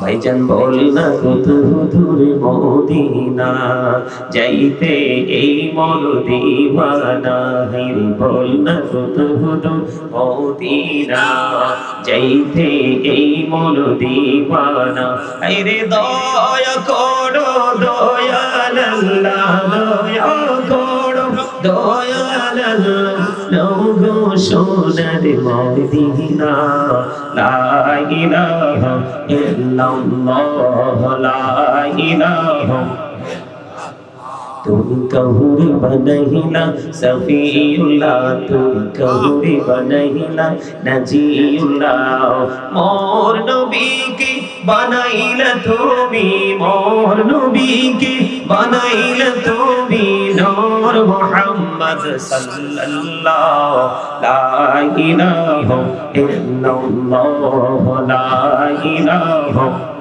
ভাইজান বল না কত দূরে মদিনা, যাইতে এই মন দিবানা হির। বল না কত দূর মদিনা, যাইতে এই মন দিবানা আরে দয়া করো দয়াল আল্লাহ দয়া করো দয়াল আল্লাহ সোনার মদিনা, লা ইল্লাল্লাহ, লা ইলাহা। কহুরি বনহিলা সফিউল্লাহ তুমি কহুরি বনহিলা নজিউল্লাহ। মোর নবীকে বানাইলা তুমি, মোর নবীকে বানাইলা তুমি। নূর মুহাম্মদ সাল্লাল্লাহু লা ইলাহা ইল্লাল্লাহ লা ইলাহা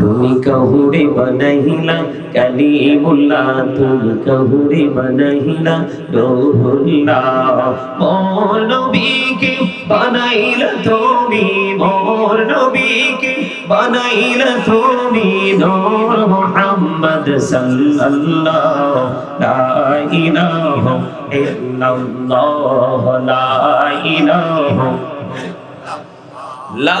তুমি কহুরে বনহিলা কালিমুল্লাহ তুমি কহুরে বনহিলা রোহুল্লাহ, মোর নবীকে বানাইলা তুমি, মোর নবীকে বানাইলা তুমি, নূর মুহাম্মদ সাল্লাল্লাহ লা ইলাহা ইল্লাল্লাহ, লা ইলাহা লা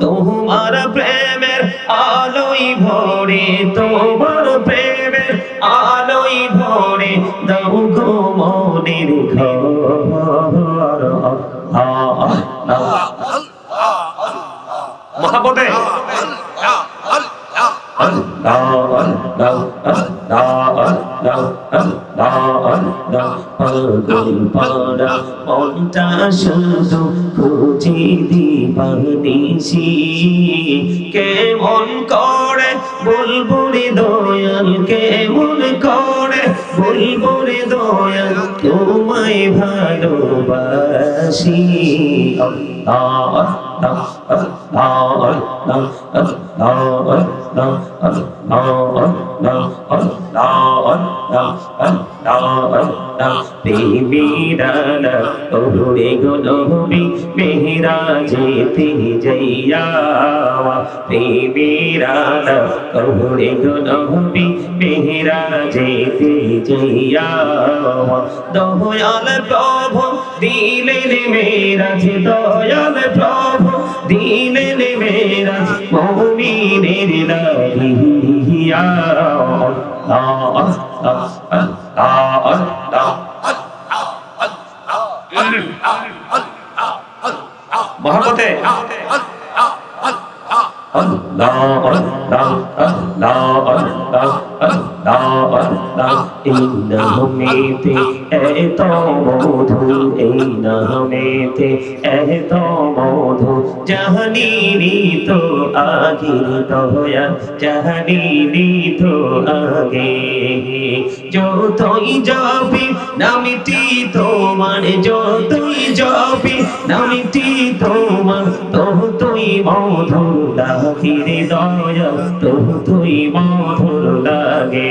তোমার প্রেমের আলোই ভরে তোমার প্রেমের আলোই ভরে দাও গো মনের ঘর মহাপতে মনটা শুধু খুঁজি দিবানিসি কেমন করে? বলব দয়াল। কেমন করে? বলব দয়াল। ভালোবাসি আল্লাহ আল্লাহ আল্লাহ আল্লাহ মেহরা যেতে যাইয়া প্রেমীরাল কহুরে গনবি মেহরা যাইয়া দয়াল প্রভু দিলেন মেরা যে দয়াল প্রভু দিলেন মেরা মৌমিনের লাগিয়া আল্লাহ আল্লাহ আল্লাহ মহাপতে আল্লাহ আল্লাহ আল্লাহ আল্লাহ আল্লাহ আল্লাহ এই নামেতে এত মধু এই নামেতে এত মধু জাহানিনি তো আগের দয়া জাহানিনি তো আগে যতই যাবে নামটি তোমার যতই যাবে নামটি তোমার ততই মধুর লাগে রে দয়া ততই মধুর লাগে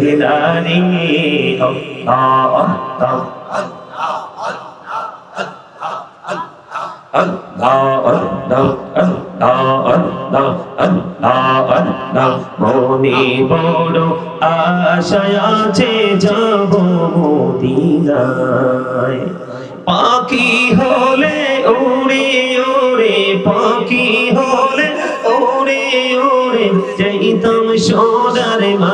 হিলালি আল্লাহ আল্লাহ মনে বড় আশায় যাব মোদিনায়। পাখি হলে উড়ে ওরে পাখি হলে ওরে ওরে যাইতাম সোনার মা